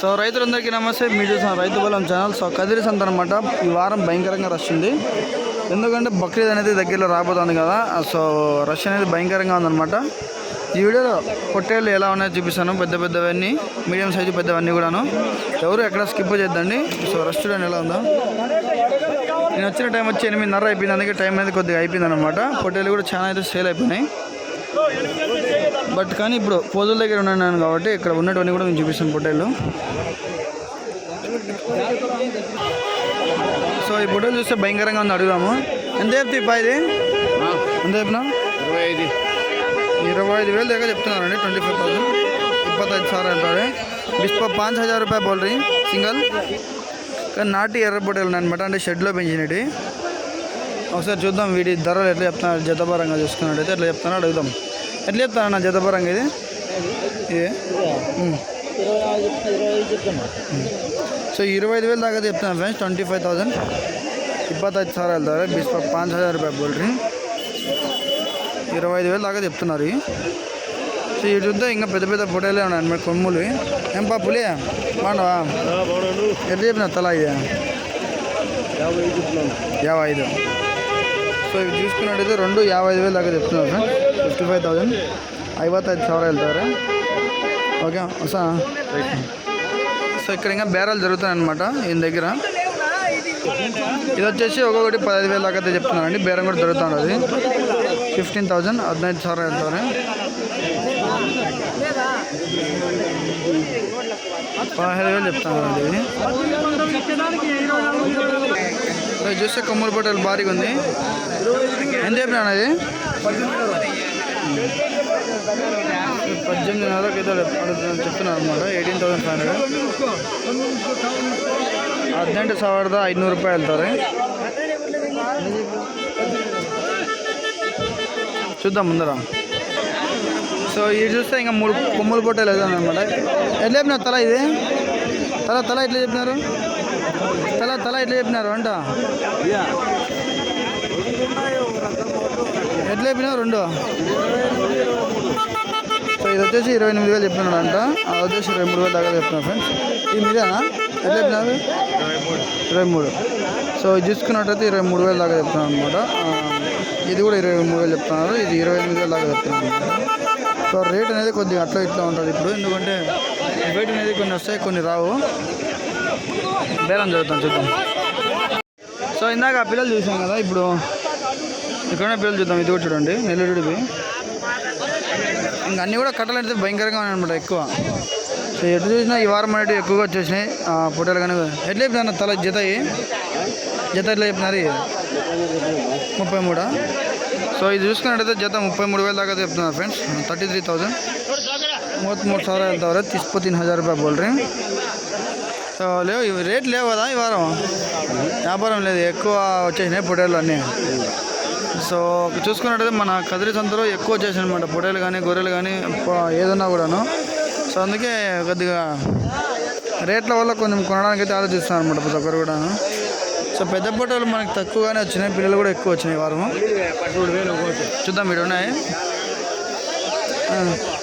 So రైతులందరికీ నమస్తే. మీరు చూసిన రైతు బలం ఛానల్. సో కదిరి సంత అనమాట ఈ వారం భయంకరంగా రష్ ఉంది. ఎందుకంటే బక్రీద్ అనేది దగ్గరలో రాబోతుంది కదా. సో రష్ అనేది భయంకరంగా ఉందన్నమాట. ఈ వీడియోలో పొట్టేళ్ళు ఎలా ఉన్నాయో చూపిస్తాను. పెద్ద పెద్దవన్నీ మీడియం సైజు పెద్దవన్నీ కూడాను. ఎవరు ఎక్కడ స్కిప్ చేద్దండి సో రష్ చూడండి ఎలా ఉందో. నేను వచ్చిన టైం వచ్చి ఎనిమిదిన్నర అయిపోయింది. అందుకే టైం అనేది కొద్దిగా అయిపోయింది అనమాట పొట్టేలు కూడా చాలా అయితే సేల్ అయిపోయినాయి. బట్ కానీ ఇప్పుడు పోజుల దగ్గర ఉన్నాను కాబట్టి ఇక్కడ ఉన్నటువంటి కూడా నేను చూపిస్తాను పొట్టేలు సో ఈ పొట్టలు చూస్తే భయంకరంగా ఉంది అడుగుదాము. ఎంత చెప్తే ఇది? ఎంత చెప్పినా ఇరవై ఐదు. ఇరవై ఐదు వేలు దగ్గర చెప్తున్నారండి ట్వంటీ ఫైవ్ థౌసండ్. ఇప్పత్తైదు సార్ అంటారు. బిస్ప పాంచ్ హజార్ రూపాయ బోల్ సింగల్. కానీ నాటి ఎర్ర పొట్టేలు అనమాట అంటే షెడ్లో పెంచినవి. ఒకసారి చూద్దాం వీడి ధరలు ఎట్లా చెప్తున్నారు జతపరంగా చూసుకున్నట్టు అయితే ఎట్లా చెప్తున్నారో అడుగుదాం. ఎట్లా చెప్తారన్న జతపరంగా ఇది? సో ఇరవై ఐదు వేలు దాకా చెప్తున్నా ఫ్రెండ్స్ ట్వంటీ ఫైవ్ థౌసండ్. ఇప్పత్తైదు సార్ వెళ్తారు బిస్ పాంచ్ హజార్ రూపాయ బోల్డ్రీ ఇరవై ఐదు వేలు దాకా చెప్తున్నారు సో ఇటు చూస్తే ఇంకా పెద్ద పెద్ద ఫోటోలే ఉన్నాయి మరి కొమ్ములు. ఏం పాపులే బాగున్నావా? ఎట్లా చెప్పిన తలా ఇది యాభై ఐదు. సో ఇవి చూసుకున్నట్టయితే రెండు యాభై ఐదు వేలు దాకా చెప్తున్నారు ఫిఫ్టీ ఫైవ్ ತೌಸಂಡ್ ಐವತ್ತೈದು సవర వెళ్తారు ఓకే సా సో ఇక్కడ ఇంకా బేరాలు జరుగుతాయి అనమాట ఈయన దగ్గర. ఇది వచ్చేసి ఒక్కొక్కటి పదహైదు వేల దాకా అయితే చెప్తున్నానండి బేరం కూడా దొరుకుతుంది అది ఫిఫ్టీన్ థౌజండ్ హద్నైదు సార్ వెళ్తారు పదహైదు వేలు చెప్తానండి ఇది. చూస్తే కొమ్మలు పట్టలు భారీగా ఉంది. ఎంత చెప్పినా అది పద్దెనిమిది నెలలకు ఏదో చెప్తున్నాను అనమాట ఎయిటీన్ థౌసండ్ ఫైవ్ హండ్రెడ్ ಹದಿನೆಂಟು ಸಾವಿರದ ಐದುನೂರು ರೂಪಾಯಿ ಹೇಳ್ತಾರೆ చూద్దాం ముందర సో ఇది చూస్తే ఇంకా మూడు కొమ్ములు పొట్టలు వేసాను అనమాట ఎట్లా చెప్పినారు తల ఇది తల తల ఎట్లా చెప్పినారు తల తల ఎట్లా చెప్పినారు అంట ఎట్లా చెప్పినావు రెండు? సో ఇది వచ్చేసి ఇరవై ఎనిమిది వేలు చెప్పినాడు అంట అది వచ్చేసి ఇరవై మూడు వేలు దాకా చెప్తున్నా ఫ్రెండ్స్. ఇది మీదేనా? ఎట్లా చెప్పినారు? ఇరవై మూడు. సో ఇది చూసుకున్నట్టయితే ఇరవై మూడు వేలు దాకా చెప్తున్నాను అనమాట ఇది కూడా ఇరవై మూడు వేలు చెప్తున్నారు. ఇది ఇరవై ఎనిమిది వేలు దాకా చెప్తున్నాను అనమాట సో రేట్ అనేది కొద్దిగా అట్లా ఇట్లా ఉంటుంది ఇప్పుడు. ఎందుకంటే రేట్ అనేది కొన్ని వస్తాయి కొన్ని రావు. బేరం చదువుతాం చూద్దాం. సో ఇందాక ఆ పిల్లలు చూసాం కదా ఇప్పుడు ఇక్కడ పిల్లలు చూద్దాం. ఇది కూడా చూడండి నెల్లూరుడివి ఇంకా అన్నీ కూడా కట్టలు అయితే భయంకరంగా ఉన్నాయి అనమాట ఎక్కువ. సో ఎటు చూసినా ఈ వారం అనేవి ఎక్కువగా వచ్చేసినాయి. ఫోటోలు కానీ ఎట్లా చెప్పినారు? తల జత జత ఎట్లా చెప్పినారు? ముప్పై మూడా? సో ఇది చూసుకున్నట్టయితే జత ముప్పై మూడు వేల దాకా చెప్తున్నారు ఫ్రెండ్స్. థర్టీ త్రీ థౌజండ్ మూడు ಮೂರು ಸಾವಿರ ಹೇಳ್ತಾವ್ರೆ ತಿಸ್ಪತ್ತಿನ హజార్ ರೂಪಾಯಿ ಬೋಲ್ರಿ సో లేవు ఇవి రేట్ లేవు కదా ఈ వారం. వ్యాపారం లేదు ఎక్కువ వచ్చేసినాయి పొటేలు అన్నీ. సో చూసుకున్నట్టయితే మన కదిరి సంతలో ఎక్కువ వచ్చేసాయి అనమాట పొటేలు కానీ గొర్రెలు కానీ ఏదన్నా కూడాను. సో అందుకే కొద్దిగా రేట్ల వల్ల కొంచెం కొనడానికి అయితే ఆలోచిస్తున్నాను అనమాట ప్రతి ఒక్కరు కూడాను. సో పెద్ద పొట్టలు మనకి తక్కువగానే వచ్చినాయి పిల్లలు కూడా ఎక్కువ వచ్చినాయి వారము. వేలు చూద్దాం మీరు ఉన్నాయి.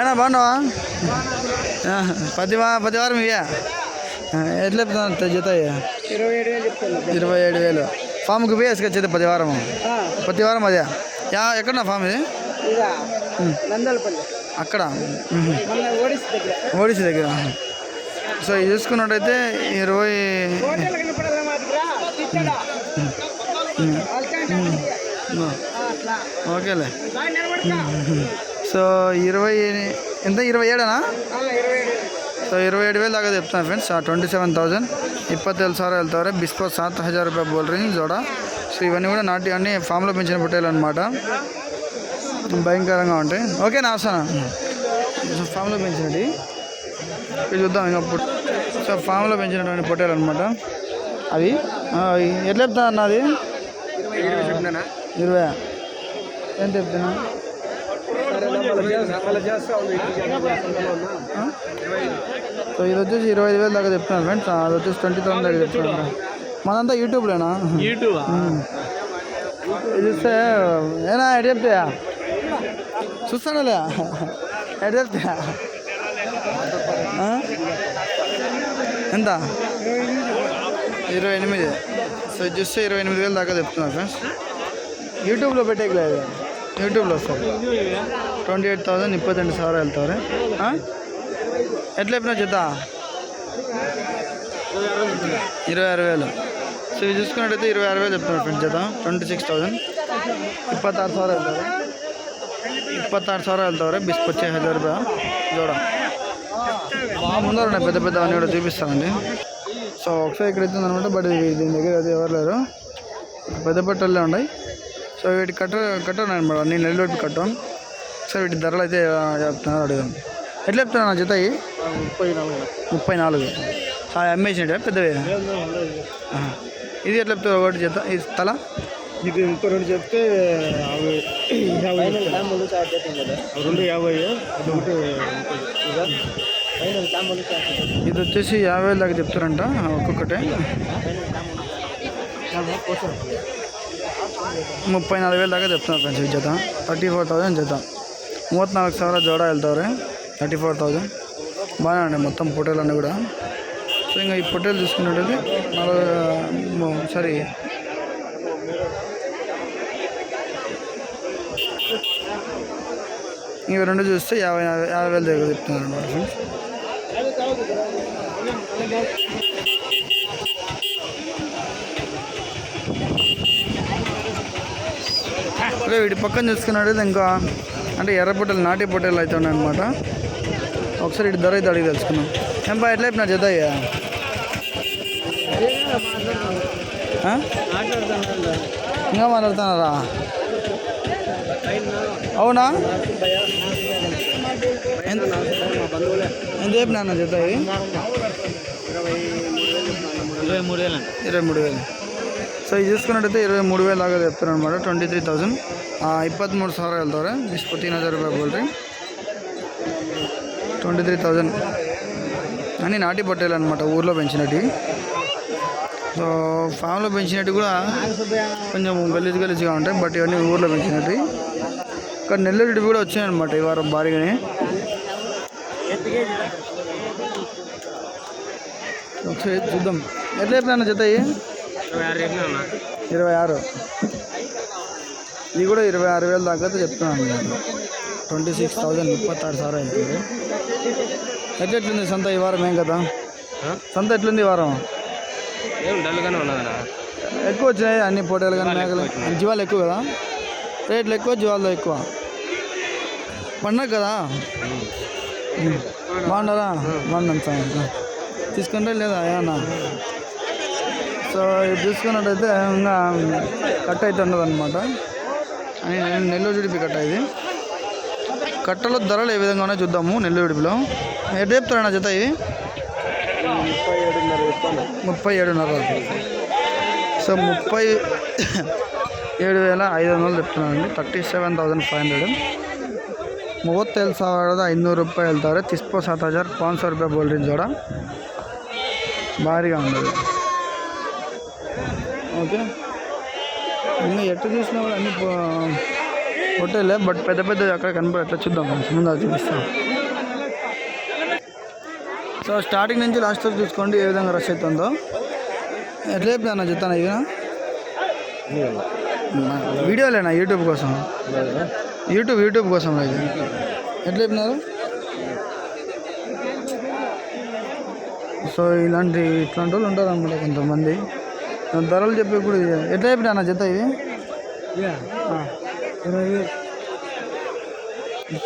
ఏనా బాగున్నావా? పది పది వారం ఇవే. ఎట్లా చెప్తాను జత? ఇరవై ఏడు వేలు. ఫామ్కి పోయి వేసుకొచ్చేది ప్రతి వారం ప్రతి వారం అదే? యా ఎక్కడ ఫామ్ ఇది? అక్కడ? ఓడిసి దగ్గర. సో ఇది చూసుకున్నట్టయితే ఇరవై ఓకేలే. సో ఇరవై ఎంత? ఇరవై ఏడనా? సో ఇరవై ఏడు వేలు దాకా చెప్తాను ఫ్రెండ్స్. ఆ ట్వంటీ సెవెన్ థౌజండ్ ఇప్పత్తేళ్ళు సార్ వెళ్తారు. బిస్కో సాత్ హజార్ రూపాయ బోల్ రహి సో ఇవన్నీ కూడా నాటి అన్ని ఫామ్లో పెంచిన పుట్టేలు అనమాట భయంకరంగా ఉంటాయి. ఓకే నా సార్ సో ఫామ్లో పెంచినవి ఇవి చూద్దాం ఇంకా సో ఫామ్లో పెంచినటువంటి పొట్టేలు అనమాట అవి? ఎట్లా చెప్తా అన్నది ఇరవై. ఎంత చెప్తున్నా? సో ఇది వచ్చేసి ఇరవై ఐదు వేలు దాకా చెప్తున్నాను ఫ్రెండ్స్. అది వచ్చేసి ట్వంటీ థౌసండ్ దాకా చెప్తున్నాను మనంతా యూట్యూబ్లోనా? యూట్యూబ్? ఇది చూస్తే ఏనా ఎటు చెప్తాయా? చూస్తానులే. ఎటు చెప్తాయా? ఎంత? ఇరవై ఎనిమిది. సో ఇది చూస్తే ఇరవై ఎనిమిది వేలు దాకా చెప్తున్నారు ఫ్రెండ్స్. యూట్యూబ్లో పెట్టేయలేదు యూట్యూబ్లో వస్తుంది. ట్వంటీ ఎయిట్ థౌజండ్ ತೌಸಂಡ್ రెండు సార్ వెళ్తారు. ఎట్లా ఎట్లయిపోయినా చేత ఇరవై ఆరు వేలు. సో ఇవి చూసుకున్నట్టయితే ఇరవై ఆరు వేలు చెప్తున్నారు ఫ్రెండ్స్ చేద్దాం ట్వంటీ సిక్స్ థౌసండ్. ఇప్పత్తారు సార్ వెళ్తారు. ఇప్పత్తారు సార్ వెళ్తారు. బిస్ హైదరాబాద్ హజార్ రూపాయ జోడ. ముందర ఉన్నాయి పెద్ద పెద్ద అన్నీ కూడా చూపిస్తానండి. సో ఒకసారి ఇక్కడ అయితే ఉందనమాట బట్ దీని దగ్గర అయితే ఎవరు లేరు. పెద్ద పెట్టలే ఉన్నాయి. సో వీటి కట్ట కట్టను అనమాట అన్ని నెల్లూరు కట్టాను సో వీటి ధరలు అయితే చెప్తున్నారు అడుగుదాం. ఎట్లా చెప్తున్నా నా జత? ముప్పై నాలుగు. ముప్పై నాలుగు అమ్మేసినట్టు పెద్దవి. ఇది ఎట్లా చెప్తారు ఒకటి జత? ఈ తల? నీకు ఇంకో రెండు చెప్తే రెండు యాభై ఇది వచ్చేసి యాభై వేలు దాకా చెప్తారంట ఒక్కొక్కటే. ముప్పై నాలుగు వేలు దాకా చెప్తున్నారు ఫ్రెండ్స్ జత. థర్టీ ఫోర్ థౌసండ్ జత. ಮೂವತ್ತ್ನಾಲ್ಕು ಸಾವಿರ ಜೋಡ వెళ్తారు థర్టీ ఫోర్ థౌజండ్ బాగానే ఉన్నాయి మొత్తం పొట్టేలు అన్నీ కూడా సో ఇంకా ఈ పొట్టేలు చూసుకున్నట్టయితే నలభై సారీ ఇవి రెండు చూస్తే యాభై యాభై వేలు దగ్గర చెప్తున్నారు అనమాట ఫ్రెండ్స్ అదే వీటి పక్కన చూసుకున్నట్టయితే ఇంకా అంటే ఎర్ర పొట్టెలు నాటి పొట్టెలు అయితే ఉన్నాయన్నమాట. ఒకసారి ఇటు ధర అయితే అడిగి తెలుసుకున్నాం ఏం బా ఎట్లా చెప్పిన జత అయ్యా ఇంకా మాట్లాడుతున్నారా? అవునా? ఎంత చెప్పినా అన్న జత ఇరవై మూడు వేలు. ఇరవై మూడు వేలు. సో ఇది చూసుకున్నట్టయితే ఇరవై మూడు వేల దాకా చెప్తారు అనమాట ట్వంటీ త్రీ థౌసండ్ ಇಪ್ಪತ್ತ್ಮೂರು ಸಾವಿರ ಹೇಳ್ತವ್ರೆ ಇಷ್ಟು ತೀನ್ హజార్ రూపాయలు ಬೋಲ್ರಿ ట్వంటీ త్రీ థౌజండ్ అని నాటి పట్టేలు అనమాట ఊర్లో పెంచినట్టు. సో ఫామ్లో పెంచినట్టు కూడా కొంచెం గలీజ్ గలీజ్గా ఉంటాయి బట్ ఇవన్నీ ఊర్లో పెంచినట్టు. ఇక్కడ నెల్లూరు కూడా వచ్చాయన్నమాట ఈ వారం భారీగానే. ఒకసారి చూద్దాం. ఎట్లా చెప్పినా జత ఇరవై ఆరు. ఇది కూడా ఇరవై ఆరు వేలు దాకా చెప్తున్నాను నేను. ట్వంటీ సిక్స్ థౌజండ్ ఇప్పತ್ತಾరు సార్ అవుతుంది ఎట్లా ఎట్లుంది సంత ఈ వారం ఏం కదా? సంత ఎట్లుంది ఈ వారం? ఎక్కువ వచ్చినాయి అన్ని పోటీలు కానీ మేకలు జీవాలు ఎక్కువ కదా? రేట్లు ఎక్కువ జీవాలు ఎక్కువ. పండగ కదా. బాగున్నారా? బాగున్నాను సార్. తీసుకుంటే లేదా ఏమన్నా? సో ఇది చూసుకున్నట్టయితే ఇంకా కట్ అయితే ఉండదు అనమాట నెల్లూరు జీడిపి కట్ట ఇది. కట్టలో ధరలు ఏ విధంగానే చూద్దాము నెల్లూరు జుడిపిలో. ఎటు నా జత ఇది? ముప్పై ఏడున్నర సో ముప్పై ఏడు వేల ఐదు వందలు చెప్తున్నానండి. Thirty seven thousand five hundred ಮೂವತ್ತೇಳು ఐదు నూరు రూపాయలు వెళ్తారు. తీసుకో ಸತ್ హజార్ ಪಾಂಚ್ సో రూపాయలు ಬೋಲ್ರಿ కూడా భారీగా ఉండదు ఓకే. ఇంకా ఎట్లా చూసినా కూడా అన్ని హోటలే బట్ పెద్ద పెద్ద అక్కడ కనపడి ఎట్లా చూద్దాం కొంచెం ముందు అది చూపిస్తాం. సో స్టార్టింగ్ నుంచి లాస్ట్ వరకు చూసుకోండి ఏ విధంగా రష్ అవుతుందో. ఎట్లా చెప్తాను చెప్తాను ఇవి వీడియోలేనా యూట్యూబ్ కోసం? యూట్యూబ్ యూట్యూబ్ కోసం ఇది ఎట్లా చెప్పినారు? సో ఇలాంటి ఇట్లాంటి వాళ్ళు ఉంటారు అన్నమాట కొంతమంది. ధరలు చెప్పి ఇప్పుడు ఎట్లా చెప్పిన అన్న చెత్త ఇవి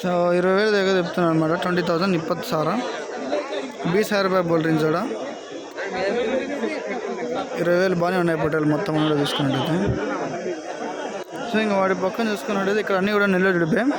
సో ఇరవై వేలు దగ్గర చెప్తున్నాను అనమాట ట్వంటీ థౌసండ్ ఇప్పత్తు సారా. బీస్ సార్ బాయ్ బోల్ డ్రింక్స్ ఇరవై వేలు బాగానే ఉన్నాయి పొట్టాలు మొత్తం కూడా చూసుకున్నట్టయితే. సో ఇంకా వాడి పక్కన చూసుకున్నట్టయితే ఇక్కడ అన్నీ కూడా నెల్లూరు చుడిపోయాయి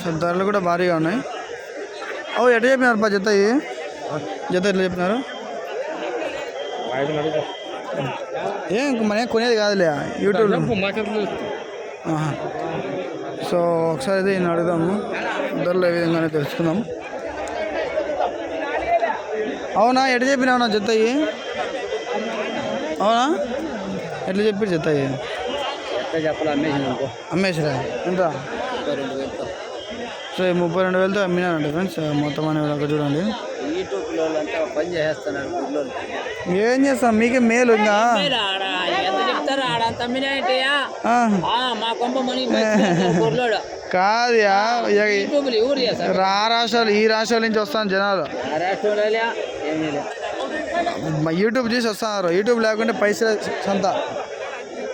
సో ధరలు కూడా భారీగా ఉన్నాయి. అవు ఎట్లా చెప్పినారు పా జత ఇవి జత ఎట్లా చెప్పినారు? ఏం ఇంక మన కొనేది కాదులే యూట్యూబ్లో. సో ఒకసారి అయితే ఈయన అడుగుదాము. ధరలు ఏ విధంగానే తెలుసుకుందాం. అవునా ఎట్లా చెప్పినావు నా జత ఇవి అవునా? ఎట్లా చెప్పి జత ఇవి ఎట్లా చెప్పాలి అమ్మేసింది అనుకో. అమ్మేసిరా? ఎంత? సో ఈ ముప్పై రెండు వేలతో అమ్మినానండి ఫ్రెండ్స్ మొత్తం అనేది అక్కడ చూడండి. పని చేసేస్తున్నారు ఏం చేస్తాం? మీకే మేలు ఇంకా. కాదు రా రాష్ట్రాలు ఈ రాష్ట్రాల నుంచి వస్తాను జనాలు. యూట్యూబ్ చూసి వస్తున్నారు. యూట్యూబ్ లేకుంటే పైసలు సొంత.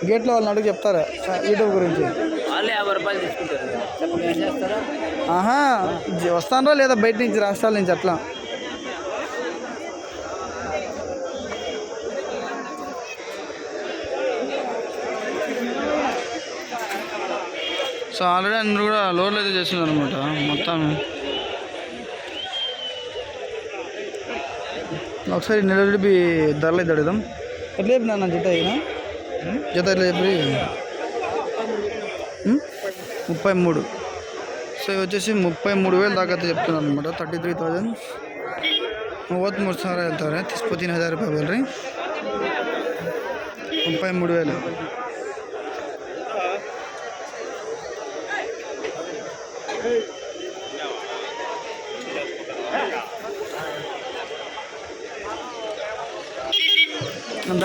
గేట్లో వాళ్ళని అడుగు చెప్తారు. యూట్యూబ్ గురించి. ఆహా వస్తానరా లేదా బయట నుంచి రాష్ట్రాల నుంచి అట్లా? సో ఆల్రెడీ అందరూ కూడా లోడ్లు అయితే చేస్తున్నారు అనమాట మొత్తం. ఒకసారి నెల నిలబడి ధరలు అయితే అడుగుదాం. ఎట్లా చెప్పినా నా జత అయినా? జత ఎట్లా చెప్పి? ముప్పై మూడు. సో వచ్చేసి ముప్పై మూడు వేలు దాకా అయితే చెప్తున్నారు అనమాట థర్టీ త్రీ థౌజండ్. ಮೂವತ್ತ್ మూడు సార్ ಹೇಳ್ತಾರೆ ತಿಸ್ಪತ್ತಿನ ಹಜಾರ್ ರೂಪಾಯಿ ಬಲ್ರಿ ముప్పై మూడు వేలు.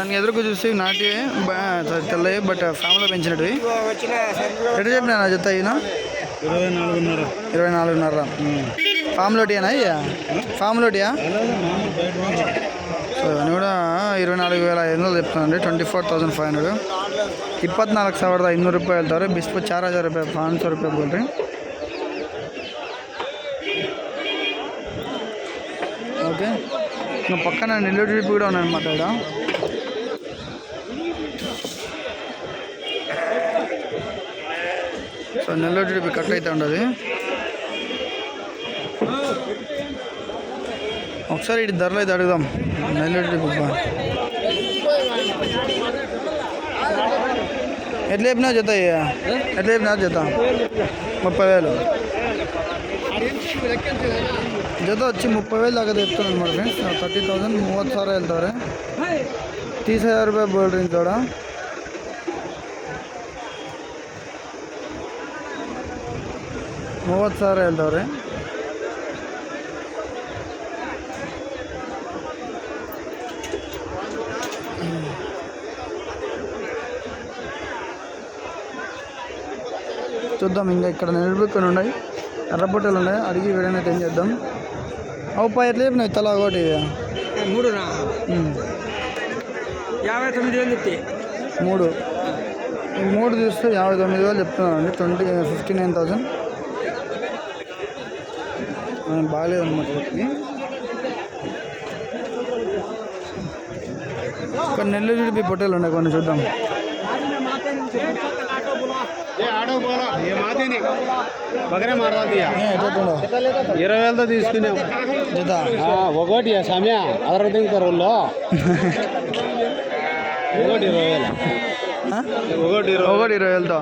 దానికి ఎదురుకు చూసి నాటి తెల్లవి బట్ ఫ్యామిలీలో పెంచినట్టు ఎటు చెప్పినా చెత్త ఈయన? ఇరవై నాలుగున్నర. ఇరవై నాలుగున్నర. ఫామ్లో అయ్యా ఫామ్లో లోటియా? సో అని కూడా ఇరవై నాలుగు వేల ఐదు వందలు చెప్తానండి twenty four thousand five hundred. ಇಪ್ಪತ್ನಾಲ್ಕು సవర్ద ಐನೂರು రూపాయలు వెళ్తారు బిస్పు చార్ హజార్ రూపాయలు పాన్ ಸಾವಿರ ರೂಪಾಯಿ ಬೋಲ್ರಿ ఓకే. ఇంకా పక్కన నెల్లూరు కూడా ఉన్నాను అనమాట ఇక్కడ. नीडी कटे सारी धरल अड़दा ना एटना जता एटना जता मुफे जता हम मुफे दाका फ्रेंड्स थर्टी थौस मूव सवि हेल्तवर तीस हज़ार रुपये बोल रही थोड़ा ಮೂವತ್ತು ಸಾವಿರ ಹೇಳ್ತವ್ರೆ చూద్దాం ఇంకా ఇక్కడ నిలబెట్టుకొని ఉన్నాయి ఎర్రబొట్టలు ఉన్నాయి అడిగి వీడైనా ఏం చేద్దాం అవు పై ఎట్లా చెప్పినావు తల ఒకటి మూడు ఉమ్. యాభై తొమ్మిది వేలు చెప్తే మూడు ఈ మూడు చూస్తే యాభై తొమ్మిది వేలు చెప్తున్నాను అండి ట్వంటీ ఫిఫ్టీ నైన్ థౌసండ్ బాగాలేదు అనమాట వీటికి కొన్ని నెల్లూరు బి పొట్టేలు ఉన్నాయి కొన్ని చూద్దాం? ఇరవై వేలతో తీసుకున్నాం ఒకటి సమయ. అదర్ తింటారు వాళ్ళు ఒకటి ఇరవై వేలు. ఒకటి ఇరవై వేలతో.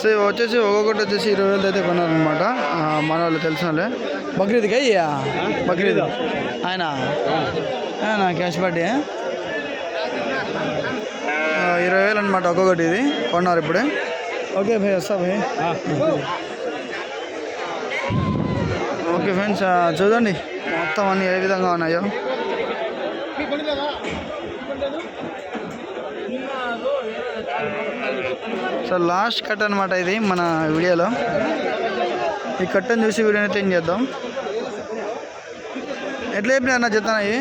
సో ఇవి వచ్చేసి ఒక్కొక్కటి వచ్చేసి ఇరవై వేలతో అయితే కొన్నారనమాట మన వాళ్ళు తెలిసిన వాళ్ళే బక్రీద్కి? అయ్యా బక్రీద్. ఆయన? ఆయన క్యాష్ ఆ, ఇరవై వేలు అనమాట ఒక్కొక్కటి ఇది. కొన్నారు ఇప్పుడే. ఓకే భయ్ వస్తా భయ్ ఓకే ఫ్రెండ్స్ చూడండి. మొత్తం అన్నీ ఏ విధంగా ఉన్నాయో. సో లాస్ట్ కట్ అనమాట ఇది మన వీడియోలో. ఈ కట్టను చూసి వీడియోని అయితే ఏం చేద్దాం. ఎట్లా చెప్పినా అన్న చెప్తాను అవి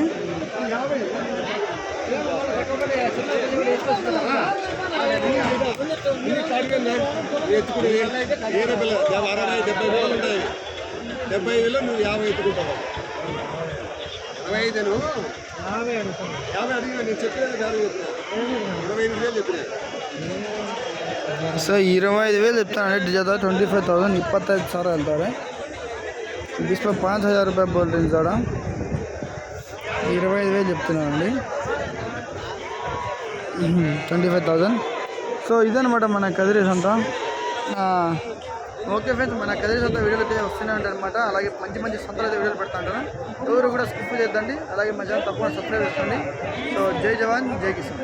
డెబ్బై వేలు ఉంటాయి డెబ్బై వేలు నువ్వు యాభై ఎత్తుకుంటావు ఇరవై ఐదును యాభై అడిగినా నేను ఇరవై ఐదు వేలు చెప్పినా. సో ఇరవై ఐదు వేలు చెప్తానండి జత ట్వంటీ ఫైవ్ థౌసండ్ ఇప్పత్తైదు సార్ వెళ్తారు. డిస్ప్లే పాంచ్ హజార్ రూపాయ బోల్ సార్ ఇరవై ఐదు వేలు చెప్తున్నానండి. Twenty five thousand. సో ఇదనమాట మన కదిరి సొంత. ఓకే ఫ్రెండ్స్ మన కదిరి సొంత వీడియోలు అయితే వస్తూనే ఉంటాయి అనమాట అలాగే మంచి మంచి సొంతలు అయితే వీడియోలు పెడతా ఉంటాను. ఎవరు కూడా స్కిప్ చేద్దండి అలాగే మంచిగా తప్పకుండా సబ్స్క్రైబ్ చేసుకోండి. సో జై జవాన్ జై కిషన్